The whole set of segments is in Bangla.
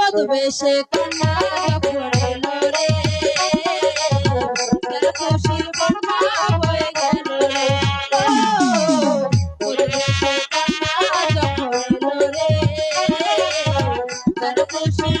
পদবেশে কন্যা পড়ল রে খুশির বন্যা বয়ে গেল রে। পড়ল রে খুশির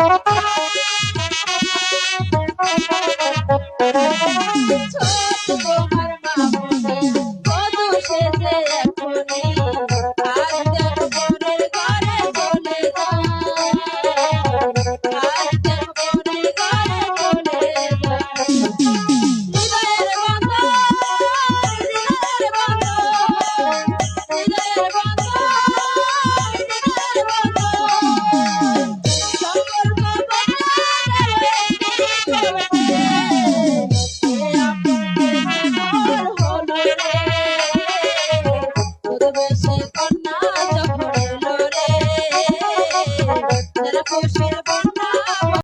Thank you.